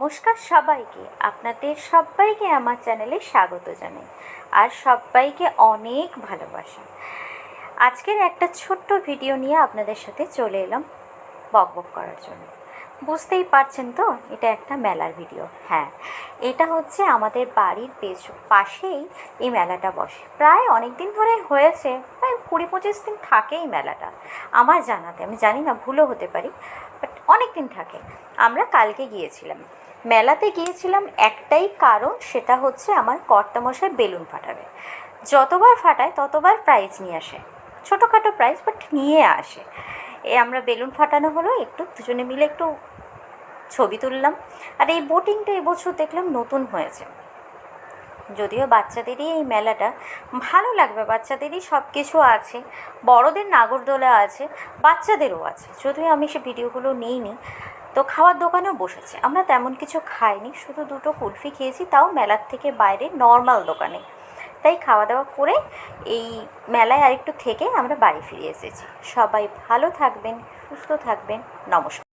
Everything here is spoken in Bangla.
নমস্কার সবাইকে। আপনাদের সবাইকে আমার চ্যানেলে স্বাগত জানাই। আর সবাইকে অনেক ভালোবাসা। আজকের একটা ছোট্ট ভিডিও নিয়ে আপনাদের সাথে চলে এলাম বক বক করার জন্য। বুঝতেই পারছেন তো, এটা একটা মেলার ভিডিও। হ্যাঁ এটা হচ্ছে আমাদের বাড়ির পেছ, পাশেই এই মেলাটা বসে। প্রায় অনেক দিন ধরে হয়েছে, প্রায় কুড়ি পঁচিশ দিন থাকে এই মেলাটা। আমার জানাতে, আমি জানি না, ভুলও হতে পারি। বাট অনেক দিন থাকে। আমরা কালকে গিয়েছিলাম। মেলাতে গিয়েছিলাম একটাই কারণ, সেটা হচ্ছে আমার কর্তামশাই বেলুন ফাটাবে। যতবার ফাটায় ততবার প্রাইজ নিয়ে আসে। ছোটোখাটো প্রাইজ বাট নিয়ে আসে। এ আমরা বেলুন ফাটানো হলো, একটু দুজনে মিলে একটু ছবি তুললাম। আর এই বোটিংটা এবছর দেখলাম নতুন হয়েছে। যদিও বাচ্চাদেরই এই মেলাটা ভালো লাগবে, বাচ্চাদেরই সব কিছু আছে, বড়দের নাগরদোলা আছে, বাচ্চাদেরও আছে। যদিও আমি সে ভিডিওগুলো নিইনি, তো খাওয়ার দোকানেও বসেছে। আমরা তেমন কিছু খাইনি, শুধু দুটো কুলফি খেয়েছি, তাও মেলার থেকে বাইরে নর্মাল দোকানে। তাই খাওয়া দাওয়া করে এই মেলায় আরেকটু থেকে আমরা বাড়ি ফিরে এসেছি। সবাই ভালো থাকবেন, সুস্থ থাকবেন, নমস্কার।